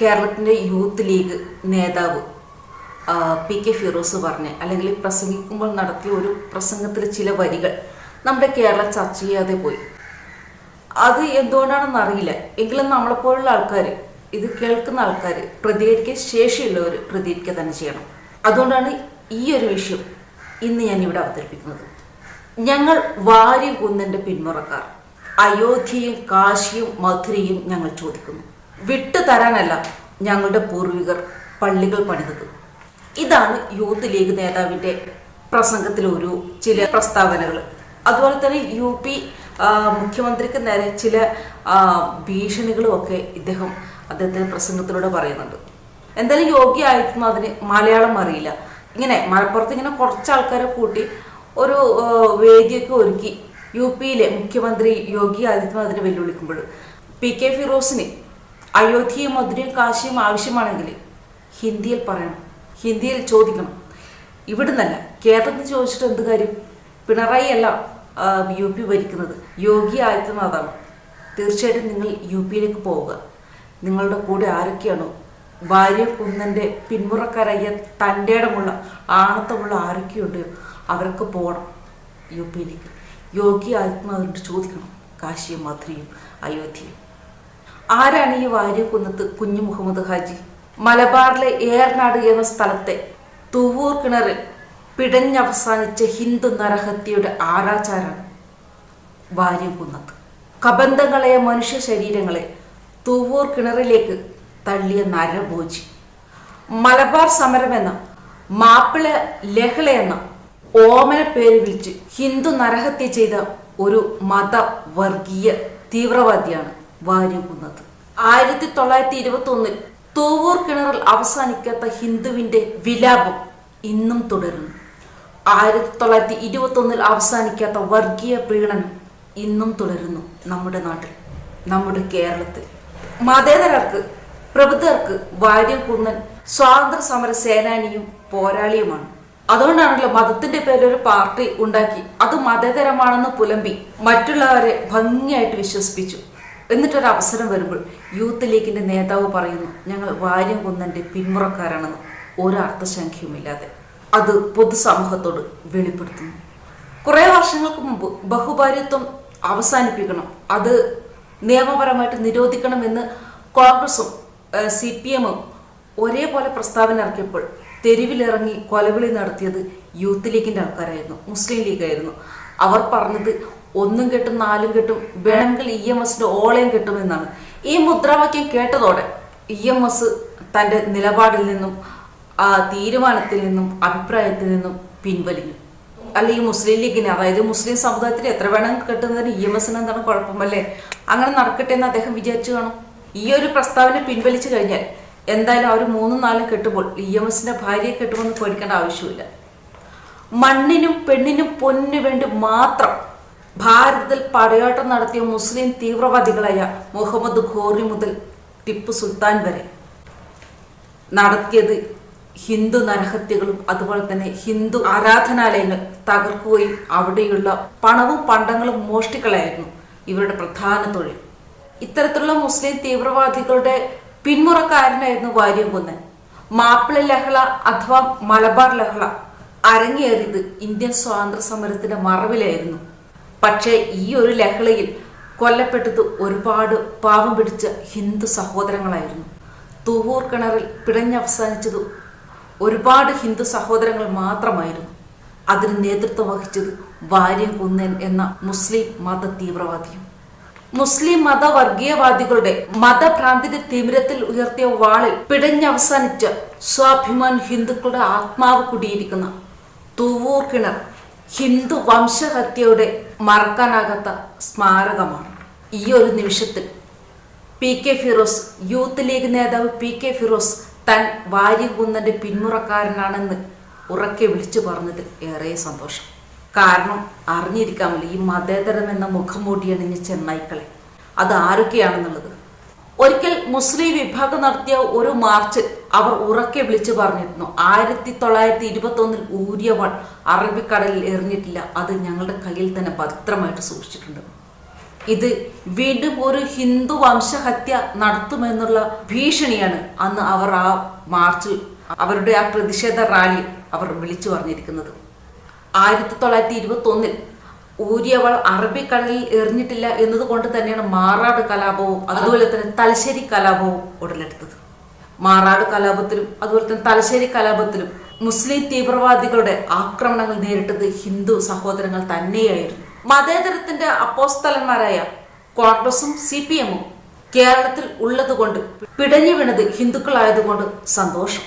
കേരളത്തിന്റെ youth league നേതാവ് P K Firoz പറഞ്ഞ അല്ലെങ്കിൽ പ്രസംഗിക്കുമ്പോൾ നടത്തിയ ഒരു പ്രസംഗത്തിലെ ചില വരികൾ നമ്മുടെ കേരളം ചർച്ച ചെയ്യാതെ പോയി. അത് എന്തുകൊണ്ടാണെന്ന് അറിയില്ല. എങ്കിലും നമ്മളെപ്പോലുള്ള ആൾക്കാർ ഇത് കേൾക്കുന്ന ആൾക്കാർ പ്രതികരിക്കാൻ ശേഷിയുള്ളവർ പ്രതികരിക്കുക തന്നെ ചെയ്യണം. അതുകൊണ്ടാണ് ഈ ഒരു വിഷയം ഇന്ന് ഞാൻ ഇവിടെ അവതരിപ്പിക്കുന്നത്. ഞങ്ങൾ വാരി കുന്നിന്റെ പിന്മുറക്കാർ. അയോധ്യയും കാശിയും മധുരയും ഞങ്ങൾ ചോദിക്കുന്നു. വിട്ടു തരാനല്ല ഞങ്ങളുടെ പൂർവികർ പള്ളികൾ പണിതത്. ഇതാണ് യൂത്ത് ലീഗ് നേതാവിന്റെ പ്രസംഗത്തിൽ ഒരു ചില പ്രസ്താവനകൾ. അതുപോലെ തന്നെ യു പി മുഖ്യമന്ത്രിക്ക് നേരെ ചില ഭീഷണികളും ഒക്കെ ഇദ്ദേഹം അദ്ദേഹത്തിന് പ്രസംഗത്തിലൂടെ പറയുന്നുണ്ട്. എന്തായാലും ആയിരുന്നു അതിന് മലയാളം അറിയില്ല. ഇങ്ങനെ മലപ്പുറത്ത് ഇങ്ങനെ കുറച്ച് ആൾക്കാരെ കൂട്ടി ഒരു വേദിയൊക്കെ ഒരുക്കി യു പിയിലെ മുഖ്യമന്ത്രി യോഗി ആദിത്യനാഥിനെ വെല്ലുവിളിക്കുമ്പോൾ. പി കെ ഫിറോസിന് അയോധ്യയും മധുരയും കാശിയും ആവശ്യമാണെങ്കിൽ ഹിന്ദിയിൽ പറയണം. ഹിന്ദിയിൽ ചോദിക്കണം. ഇവിടുന്നല്ല കേരളത്തിൽ ചോദിച്ചിട്ട് എന്ത് കാര്യം? പിണറായി അല്ല യു പി ഭരിക്കുന്നത്. യോഗി ആദിത്യനാഥാണ്. തീർച്ചയായിട്ടും നിങ്ങൾ യു പിയിലേക്ക് പോവുക. നിങ്ങളുടെ കൂടെ ആരൊക്കെയാണോ? ഭാര്യ കുന്നന്റെ പിന്മുറക്കാരായ തന്റെ ഇടമുള്ള ആണത്തമുള്ള ആരൊക്കെയുണ്ട്? അവരൊക്കെ പോകണം യു പിയിലേക്ക്. യോഗി ആദിത്യനാഥിനോട് ചോദിക്കണം. കാശിയും മധുരയും അയോധ്യയും. ആരാണ് ഈ വാര്യകുന്നത്ത് കുഞ്ഞു മുഹമ്മദ് ഹാജി? മലബാറിലെ ഏർനാട് എന്ന സ്ഥലത്തെ തുവൂർ കിണറിൽ പിടഞ്ഞവസാനിച്ച ഹിന്ദു നരഹത്യയുടെ ആരാചാരാണ് വാര്യകുന്നത്ത് കബന്ധങ്ങളെ മനുഷ്യ ശരീരങ്ങളെ തുവൂർ കിണറിലേക്ക് തള്ളിയ നരഭോജി. മലബാർ സമരം എന്ന മാപ്പിള ലഹള എന്ന ഓമന പേര് വിളിച്ച് ഹിന്ദു നരഹത്യ ചെയ്ത ഒരു മതവർഗീയ തീവ്രവാദിയാണ് വാര്യകുന്നത് ആയിരത്തി തൊള്ളായിരത്തി ഇരുപത്തി ഒന്നിൽ തൂവൂർ കിണറിൽ അവസാനിക്കാത്ത ഹിന്ദുവിന്റെ വിലാപം ഇന്നും തുടരുന്നു. ആയിരത്തി തൊള്ളായിരത്തി ഇരുപത്തി ഒന്നിൽ അവസാനിക്കാത്ത വർഗീയ പ്രീണനം ഇന്നും തുടരുന്നു നമ്മുടെ നാട്ടിൽ നമ്മുടെ കേരളത്തിൽ. മതേതരർക്ക് പ്രബുദ്ധർക്ക് വാര്യകുന്നൻ സ്വാതന്ത്ര്യ സമര സേനാനിയും പോരാളിയുമാണ്. അതുകൊണ്ടാണല്ലോ മതത്തിന്റെ പേരിൽ ഒരു പാർട്ടി ഉണ്ടാക്കി അത് മതേതരമാണെന്ന് പുലമ്പി മറ്റുള്ളവരെ ഭംഗിയായിട്ട് വിശ്വസിപ്പിച്ചു. എന്നിട്ടൊരു അവസരം വരുമ്പോൾ യൂത്ത് ലീഗിന്റെ നേതാവ് പറയുന്നു ഞങ്ങൾ വാര്യം കുന്നന്റെ പിന്മുറക്കാരാണെന്ന്. ഒരർത്ഥശംഖ്യവുമില്ലാതെ അത് പൊതുസമൂഹത്തോട് വെളിപ്പെടുത്തുന്നു. കുറേ വർഷങ്ങൾക്ക് മുമ്പ് ബഹുഭാര്യത്വം അവസാനിപ്പിക്കണം. അത് നിയമപരമായിട്ട് നിരോധിക്കണമെന്ന് കോൺഗ്രസും സി പി എമ്മും ഒരേപോലെ പ്രസ്താവന ഇറക്കിയപ്പോൾ തെരുവിലിറങ്ങി കൊലവിളി നടത്തിയത് യൂത്ത് ലീഗിന്റെ ആൾക്കാരായിരുന്നു മുസ്ലിം ലീഗായിരുന്നു. അവർ പറഞ്ഞത് ഒന്നും കിട്ടും നാലും കിട്ടും. വേണമെങ്കിൽ ഇ എം എസിന്റെ ഓളയും കെട്ടുമെന്നാണ് ഈ മുദ്രാവാക്യം കേട്ടതോടെ ഇ എം എസ് തന്റെ നിലപാടിൽ നിന്നും ആ തീരുമാനത്തിൽ നിന്നും അഭിപ്രായത്തിൽ നിന്നും പിൻവലിഞ്ഞു. അല്ല ഈ മുസ്ലിം ലീഗിന് അതായത് മുസ്ലിം സമുദായത്തിന് എത്ര വേണം കിട്ടുന്നതിന് ഇ എം എസിന് എന്താണ് കുഴപ്പമല്ലേ? അങ്ങനെ നടക്കട്ടെ എന്ന് അദ്ദേഹം വിചാരിച്ചു കാണും. ഈ ഒരു പ്രസ്താവന പിൻവലിച്ചു കഴിഞ്ഞാൽ എന്തായാലും അവർ മൂന്നും നാലും കെട്ടുമ്പോൾ ഇ എം എസിന്റെ ഭാര്യയെ കെട്ടുമെന്ന് പേടിക്കേണ്ട ആവശ്യമില്ല. മണ്ണിനും പെണ്ണിനും പൊന്നിനു വേണ്ടി മാത്രം ഭാരതത്തിൽ പടയോട്ടം നടത്തിയ മുസ്ലിം തീവ്രവാദികളായ മുഹമ്മദ് ഘോറി മുതൽ ടിപ്പു സുൽത്താൻ വരെ. നടത്തിയത് ഹിന്ദു നരഹത്യകളും അതുപോലെ തന്നെ ഹിന്ദു ആരാധനാലയങ്ങൾ തകർക്കുകയും അവിടെയുള്ള പണവും പണ്ടങ്ങളും മോഷ്ടിക്കളായിരുന്നു ഇവരുടെ പ്രധാന തൊഴിൽ. ഇത്തരത്തിലുള്ള മുസ്ലിം തീവ്രവാദികളുടെ പിന്മുറക്കാരനായിരുന്നു വാര്യംകുന്നൻ. മാപ്പിള ലഹള അഥവാ മലബാർ ലഹള അരങ്ങേറിയത് ഇന്ത്യൻ സ്വാതന്ത്ര്യ സമരത്തിന്റെ മറവിലായിരുന്നു. പക്ഷേ ഈ ഒരു ലഹളയിൽ കൊല്ലപ്പെട്ടത് ഒരുപാട് പാവം പിടിച്ച ഹിന്ദു സഹോദരങ്ങളായിരുന്നു. തുവൂർ കിണറിൽ പിടഞ്ഞവസാനിച്ചത് ഒരുപാട് ഹിന്ദു സഹോദരങ്ങൾ മാത്രമായിരുന്നു. അതിന് നേതൃത്വം വഹിച്ചത് വാര്യം കുന്നൻ എന്ന മുസ്ലിം മത തീവ്രവാദിയും. മുസ്ലിം മത വർഗീയവാദികളുടെ മതഭ്രാന്തിന്റെ തിമിരത്തിൽ ഉയർത്തിയ വാളിൽ പിടഞ്ഞവസാനിച്ച സ്വാഭിമാൻ ഹിന്ദുക്കളുടെ ആത്മാവ് കുടിയിരിക്കുന്ന തുവൂർ കിണർ ഹിന്ദു വംശഹത്യയുടെ മറക്കാനാകാത്ത സ്മാരകമാണ് ഈ ഒരു നിമിഷത്തിൽ. P K Firoz youth league നേതാവ് പി കെ ഫിറോസ് താൻ വാര്യകുന്നന്റെ പിന്മുറക്കാരനാണെന്ന് ഉറക്കെ വിളിച്ചു പറഞ്ഞതിൽ ഏറെ സന്തോഷം. കാരണം അറിഞ്ഞിരിക്കാമല്ലോ ഈ മതേതരം എന്ന മുഖംമൂടി അണിഞ്ഞ ചെന്നായ്ക്കളെ. അത് ആരൊക്കെയാണെന്നുള്ളത്? ഒരിക്കൽ മുസ്ലിം വിഭാഗം നടത്തിയ ഒരു മാർച്ച് അവർ ഉറക്കെ വിളിച്ചു പറഞ്ഞിരുന്നു. ആയിരത്തി തൊള്ളായിരത്തി ഇരുപത്തി ഒന്നിൽ ഊര്യവൺ അറബിക്കടലിൽ എറിഞ്ഞിട്ടില്ല. അത് ഞങ്ങളുടെ കയ്യിൽ തന്നെ ഭദ്രമായിട്ട് സൂക്ഷിച്ചിട്ടുണ്ട്. ഇത് വീണ്ടും ഒരു ഹിന്ദു വംശഹത്യ നടത്തുമെന്നുള്ള ഭീഷണിയാണ് അന്ന് അവർ ആ മാർച്ചിൽ അവരുടെ ആ പ്രതിഷേധ റാലി അവർ വിളിച്ചു പറഞ്ഞിരിക്കുന്നത്. ആയിരത്തി തൊള്ളായിരത്തി ഇരുപത്തി ഒന്നിൽ ഊരിയവൾ അറബിക്കടലിൽ എറിഞ്ഞിട്ടില്ല എന്നതുകൊണ്ട് തന്നെയാണ് മാറാട് കലാപവും അതുപോലെ തന്നെ തലശ്ശേരി കലാപവും ഉടലെടുത്തത്. മാറാട് കലാപത്തിലും അതുപോലെ തന്നെ തലശ്ശേരി കലാപത്തിലും മുസ്ലിം തീവ്രവാദികളുടെ ആക്രമണങ്ങൾ നേരിട്ടത് ഹിന്ദു സഹോദരങ്ങൾ തന്നെയായിരുന്നു. മതേതരത്തിന്റെ അപ്പോസ്തലന്മാരായ കോൺഗ്രസും സി പി എമ്മും കേരളത്തിൽ ഉള്ളതുകൊണ്ട് പിടഞ്ഞു വീണത് ഹിന്ദുക്കളായതുകൊണ്ട് സന്തോഷം.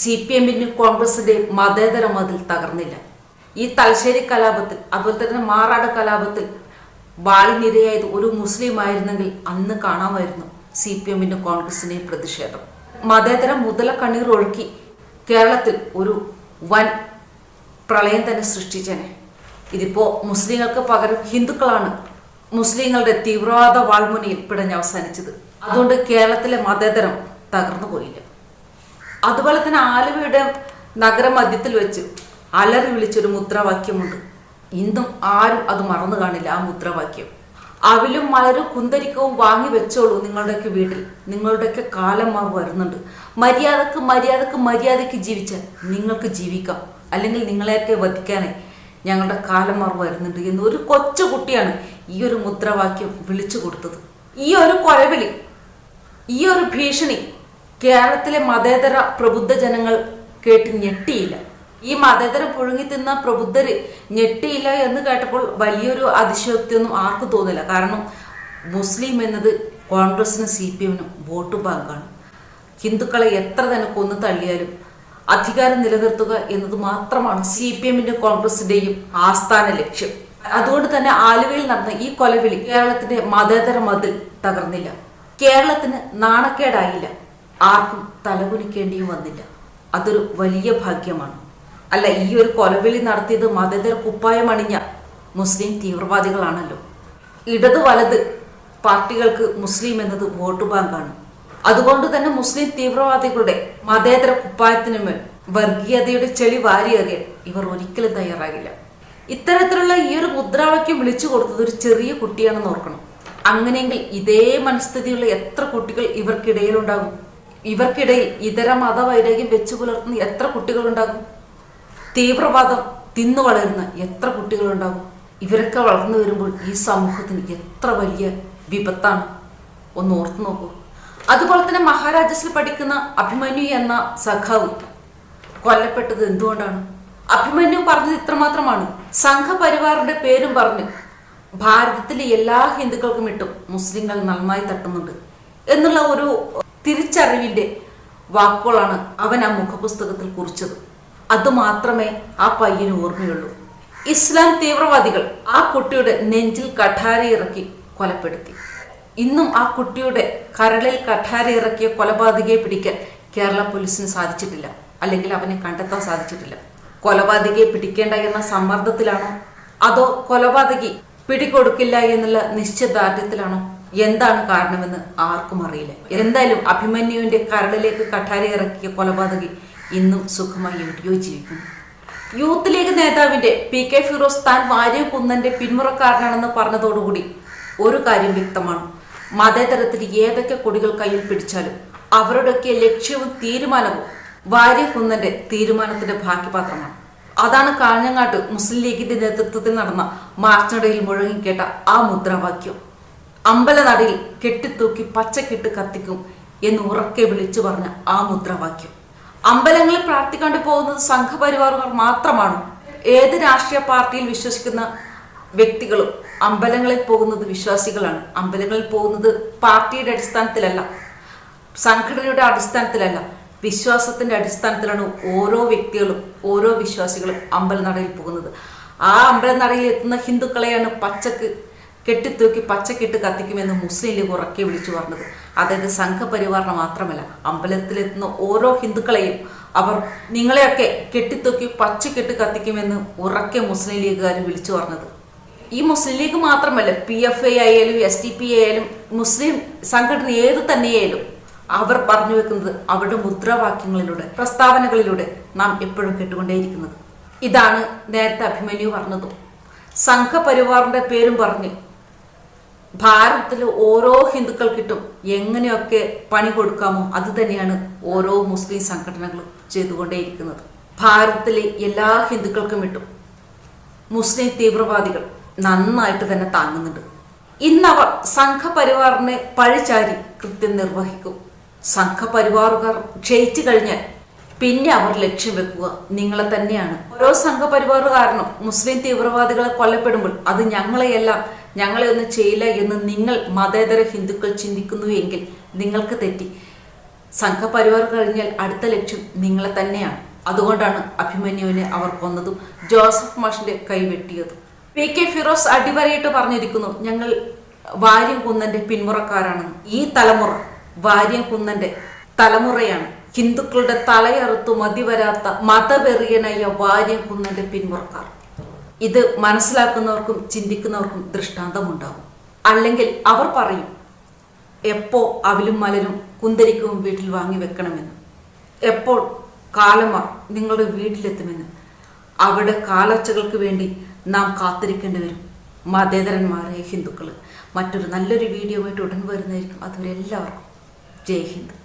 സി പി എമ്മിനും കോൺഗ്രസിന്റെ മതേതര മതിൽ തകർന്നില്ല. ഈ തലശ്ശേരി കലാപത്തിൽ അതുപോലെ തന്നെ മാറാട് കലാപത്തിൽ ബാലിനിരയായത് ഒരു മുസ്ലിം ആയിരുന്നെങ്കിൽ അന്ന് കാണാമായിരുന്നു സി പി എമ്മിന്റെ കോൺഗ്രസിന്റെയും പ്രതിഷേധം. മതേതര മുതല കണ്ണീർ ഒഴുക്കി കേരളത്തിൽ ഒരു വൻ പ്രളയം തന്നെ സൃഷ്ടിച്ചേനെ. ഇതിപ്പോ മുസ്ലിങ്ങൾക്ക് പകരം ഹിന്ദുക്കളാണ് മുസ്ലിങ്ങളുടെ തീവ്രവാദ വാൾമുനയിൽ പിടഞ്ഞ് അവസാനിച്ചത്. അതുകൊണ്ട് കേരളത്തിലെ മതേതരം തകർന്നു പോയില്ല. അതുപോലെ തന്നെ ആലുവയുടെ നഗരമധ്യത്തിൽ വെച്ച് അലറി വിളിച്ചൊരു മുദ്രാവാക്യമുണ്ട്. ഇന്നും ആരും അത് മറന്നു കാണില്ല ആ മുദ്രാവാക്യം. അവലും മലരും കുന്തരിക്കവും വാങ്ങി വെച്ചോളൂ നിങ്ങളുടെയൊക്കെ വീട്ടിൽ. നിങ്ങളുടെയൊക്കെ കാലം മാറി വരുന്നുണ്ട്. മര്യാദയ്ക്ക് മര്യാദയ്ക്ക് മര്യാദയ്ക്ക് ജീവിച്ചാൽ നിങ്ങൾക്ക് ജീവിക്കാം. അല്ലെങ്കിൽ നിങ്ങളെയൊക്കെ വധിക്കാനായി ഞങ്ങളുടെ കാലം മാറി വരുന്നുണ്ട് എന്ന് ഒരു കൊച്ചു കുട്ടിയാണ് ഈ ഒരു മുദ്രാവാക്യം വിളിച്ചു കൊടുത്തത്. ഈ ഒരു കൊലവിളി ഈ ഒരു ഭീഷണി കേരളത്തിലെ മതേതര പ്രബുദ്ധ ജനങ്ങൾ കേട്ട് ഞെട്ടിയില്ല. ഈ മതേതര പുഴുങ്ങി തിന്ന പ്രബുദ്ധര് ഞെട്ടിയില്ല എന്ന് കേട്ടപ്പോൾ വലിയൊരു അതിശയോക്തിയൊന്നും ആർക്കും തോന്നില്ല. കാരണം മുസ്ലിം എന്നത് കോൺഗ്രസിനും സി പി എമ്മിനും വോട്ട് ബാങ്കാണ്. ഹിന്ദുക്കളെ എത്ര തന്നെ കൊന്നു തള്ളിയാലും അധികാരം നിലനിർത്തുക എന്നത് മാത്രമാണ് സി പി എമ്മിന്റെ കോൺഗ്രസിന്റെയും ആസ്ഥാന ലക്ഷ്യം. അതുകൊണ്ട് തന്നെ ആലുവയിൽ നടന്ന ഈ കൊലവിളി കേരളത്തിന്റെ മതേതര മതിൽ തകർന്നില്ല. കേരളത്തിന് നാണക്കേടായില്ല. ആർക്കും തലകുനിക്കേണ്ടിയും വന്നില്ല. അതൊരു വലിയ ഭാഗ്യമാണ്. അല്ല ഈ ഒരു കൊലവിളി നടത്തിയത് മതേതര കുപ്പായം അണിഞ്ഞ മുസ്ലിം തീവ്രവാദികളാണല്ലോ. ഇടത് വലത് പാർട്ടികൾക്ക് മുസ്ലിം എന്നത് വോട്ട് ബാങ്കാണ്. അതുകൊണ്ട് തന്നെ മുസ്ലിം തീവ്രവാദികളുടെ മതേതര കുപ്പായത്തിനുമേൽ വർഗീയതയുടെ ചെളി വാരിയേറിയാൻ ഇവർ ഒരിക്കലും തയ്യാറാകില്ല. ഇത്തരത്തിലുള്ള ഈ ഒരു മുദ്രാവാക്യം വിളിച്ചു കൊടുത്തത് ഒരു ചെറിയ കുട്ടിയാണെന്ന് ഓർക്കണം. അങ്ങനെയെങ്കിൽ ഇതേ മനസ്ഥിതിയുള്ള എത്ര കുട്ടികൾ ഇവർക്കിടയിലുണ്ടാകും? ഇവർക്കിടയിൽ ഇതര മതവൈരാഗ്യം വെച്ചു പുലർത്തുന്ന എത്ര കുട്ടികളുണ്ടാകും? തീവ്രവാദം തിന്നു വളരുന്ന എത്ര കുട്ടികളുണ്ടാവും? ഇവരൊക്കെ വളർന്നു വരുമ്പോൾ ഈ സമൂഹത്തിന് എത്ര വലിയ വിപത്താണ്? ഒന്ന് ഓർത്തു നോക്കൂ. അതുപോലെ തന്നെ മഹാരാജസിൽ പഠിക്കുന്ന അഭിമന്യു എന്ന സഖാവ് കൊല്ലപ്പെട്ടത് എന്തുകൊണ്ടാണ്? അഭിമന്യു പറഞ്ഞത് ഇത്രമാത്രമാണ്. സംഘപരിവാറിന്റെ പേരും പറഞ്ഞ് ഭാരതത്തിലെ എല്ലാ ഹിന്ദുക്കൾക്കും ഇട്ടും മുസ്ലിങ്ങൾ നന്നായി തട്ടുന്നുണ്ട് എന്നുള്ള ഒരു തിരിച്ചറിവിന്റെ വാക്കുകളാണ് അവൻ ആ മുഖപുസ്തകത്തിൽ കുറിച്ചത്. അതുമാത്രമേ ആ പയ്യന് ഓർമ്മയുള്ളൂ. ഇസ്ലാം തീവ്രവാദികൾ ആ കുട്ടിയുടെ നെഞ്ചിൽ കഠാര ഇറക്കി കൊലപ്പെടുത്തി. ഇന്നും ആ കുട്ടിയുടെ കരളിൽ കഠാര ഇറക്കിയ കൊലപാതകയെ പിടിക്കാൻ കേരള പോലീസിന് സാധിച്ചിട്ടില്ല. അല്ലെങ്കിൽ അവനെ കണ്ടെത്താൻ സാധിച്ചിട്ടില്ല. കൊലപാതകയെ പിടിക്കേണ്ട എന്ന സമ്മർദ്ദത്തിലാണോ? അതോ കൊലപാതകി പിടികൊടുക്കില്ല എന്നുള്ള നിശ്ചയദാർഢ്യത്തിലാണോ? എന്താണ് കാരണമെന്ന് ആർക്കും അറിയില്ല. എന്തായാലും അഭിമന്യുവിന്റെ കരളിലേക്ക് കഠാര ഇറക്കിയ കൊലപാതകി ഇന്നും സുഖമായി എവിടെയോ ജീവിക്കുന്നു യൂത്ത് ലീഗ് നേതാവിന്റെ പി കെ ഫിറോസ് താൻ വാര്യ കുന്നന്റെ പിന്മുറക്കാരനാണെന്ന് പറഞ്ഞതോടുകൂടി ഒരു കാര്യം വ്യക്തമാണ്. മതേതരത്തിൽ ഏതൊക്കെ കൊടികൾ കയ്യിൽ പിടിച്ചാലും അവരുടെയൊക്കെ ലക്ഷ്യവും തീരുമാനവും വാര്യ കുന്നന്റെ തീരുമാനത്തിന്റെ ഭാഗ്യപാത്രമാണ്. അതാണ് കാഞ്ഞങ്ങാട്ട് മുസ്ലിം ലീഗിന്റെ നേതൃത്വത്തിൽ നടന്ന മാർച്ചിനിടയിൽ മുഴങ്ങിക്കേട്ട ആ മുദ്രാവാക്യം. അമ്പലനടയിൽ കെട്ടിത്തൂക്കി പച്ചക്കെട്ട് കത്തിക്കും എന്ന് ഉറക്കെ വിളിച്ചു പറഞ്ഞ ആ മുദ്രാവാക്യം. അമ്പലങ്ങളിൽ പ്രാർത്ഥിക്കാണ്ട് പോകുന്നത് സംഘപരിവാറുകൾ മാത്രമാണ്. ഏത് രാഷ്ട്രീയ പാർട്ടിയിൽ വിശ്വസിക്കുന്ന വ്യക്തികളും അമ്പലങ്ങളിൽ പോകുന്നത് വിശ്വാസികളാണ്. അമ്പലങ്ങളിൽ പോകുന്നത് പാർട്ടിയുടെ അടിസ്ഥാനത്തിലല്ല സംഘടനയുടെ അടിസ്ഥാനത്തിലല്ല വിശ്വാസത്തിന്റെ അടിസ്ഥാനത്തിലാണ് ഓരോ വ്യക്തികളും ഓരോ വിശ്വാസികളും അമ്പലനടയിൽ പോകുന്നത്. ആ അമ്പലനടയിൽ എത്തുന്ന ഹിന്ദുക്കളെയാണ് പച്ചക്ക് കെട്ടിത്തൂക്കി പച്ചക്കിട്ട് കത്തിക്കുമെന്ന് മുസ്ലിം ലീഗ് ഉറക്കെ വിളിച്ചു പറഞ്ഞത്. അതായത് സംഘപരിവാറിന് മാത്രമല്ല അമ്പലത്തിലെത്തുന്ന ഓരോ ഹിന്ദുക്കളെയും അവർ നിങ്ങളെയൊക്കെ കെട്ടിത്തൂക്കി പച്ചക്കിട്ട് കത്തിക്കുമെന്ന് ഉറക്കെ മുസ്ലിം ലീഗുകാർ വിളിച്ചു പറഞ്ഞത്. ഈ മുസ്ലിം ലീഗ് മാത്രമല്ല പി എഫ് ഐ ആയാലും എസ് ടി പി ആയാലും മുസ്ലിം സംഘടന ഏത് തന്നെയായാലും അവർ പറഞ്ഞു വെക്കുന്നത് അവരുടെ മുദ്രാവാക്യങ്ങളിലൂടെ പ്രസ്താവനകളിലൂടെ നാം എപ്പോഴും കേട്ടുകൊണ്ടേയിരിക്കുന്നത്. ഇതാണ് നേരത്തെ അഭിമന്യു പറഞ്ഞതും. സംഘപരിവാറിന്റെ പേരും പറഞ്ഞ് ഭാരതത്തിലെ ഓരോ ഹിന്ദുക്കൾ കിട്ടും. എങ്ങനെയൊക്കെ പണി കൊടുക്കാമോ അത് തന്നെയാണ് ഓരോ മുസ്ലിം സംഘടനകളും ചെയ്തുകൊണ്ടേയിരിക്കുന്നത്. ഭാരതത്തിലെ എല്ലാ ഹിന്ദുക്കൾക്കും ഇട്ടും മുസ്ലിം തീവ്രവാദികൾ നന്നായിട്ട് തന്നെ താങ്ങുന്നുണ്ട്. ഇന്നവർ സംഘപരിവാറിനെ പഴിചാരി കൃത്യം നിർവഹിക്കും. സംഘപരിവാറുകാർ ക്ഷയിച്ചു കഴിഞ്ഞാൽ പിന്നെ അവർ ലക്ഷ്യം വെക്കുക നിങ്ങളെ തന്നെയാണ്. ഓരോ സംഘപരിവാറുകാരനും മുസ്ലിം തീവ്രവാദികളെ കൊല്ലപ്പെടുമ്പോൾ അത് ഞങ്ങളെയല്ല ഞങ്ങളെ ഒന്നും ചെയ്യില്ല എന്ന് നിങ്ങൾ മതേതര ഹിന്ദുക്കൾ ചിന്തിക്കുന്നു എങ്കിൽ നിങ്ങൾക്ക് തെറ്റി. സംഘപരിവാർ കഴിഞ്ഞാൽ അടുത്ത ലക്ഷ്യം നിങ്ങളെ തന്നെയാണ്. അതുകൊണ്ടാണ് അഭിമന്യുവിനെ അവർ കൊന്നതും ജോസഫ് മാഷിന്റെ കൈവെട്ടിയതും പി കെ ഫിറോസ് അടിവരയിട്ട് പറഞ്ഞിരിക്കുന്നു ഞങ്ങൾ വാര്യം കുന്നന്റെ പിന്മുറക്കാരാണെന്ന് ഈ തലമുറ വാര്യം കുന്നന്റെ തലമുറയാണ്. ഹിന്ദുക്കളുടെ തലയറുത്തു മതിവരാത്ത മതവെറിയനായ വാര്യം കുന്നന്റെ പിന്മുറക്കാർ. ഇത് മനസ്സിലാക്കുന്നവർക്കും ചിന്തിക്കുന്നവർക്കും ദൃഷ്ടാന്തമുണ്ടാകും. അല്ലെങ്കിൽ അവർ പറയും എപ്പോ അവിലും മലരും കുന്തരിക്കവും വീട്ടിൽ വാങ്ങി വെക്കണമെന്ന്. എപ്പോൾ കാലമാർ നിങ്ങളുടെ വീട്ടിലെത്തുമെന്ന്. അവിടെ കാലൊച്ചകൾക്ക് വേണ്ടി നാം കാത്തിരിക്കേണ്ടി വരും. മതേതരന്മാരെ ഹിന്ദുക്കൾ മറ്റൊരു നല്ലൊരു വീഡിയോ ആയിട്ട് ഉടൻ വരുന്നതായിരിക്കും അതുവരെ എല്ലാവർക്കും. ജയ് ഹിന്ദ്.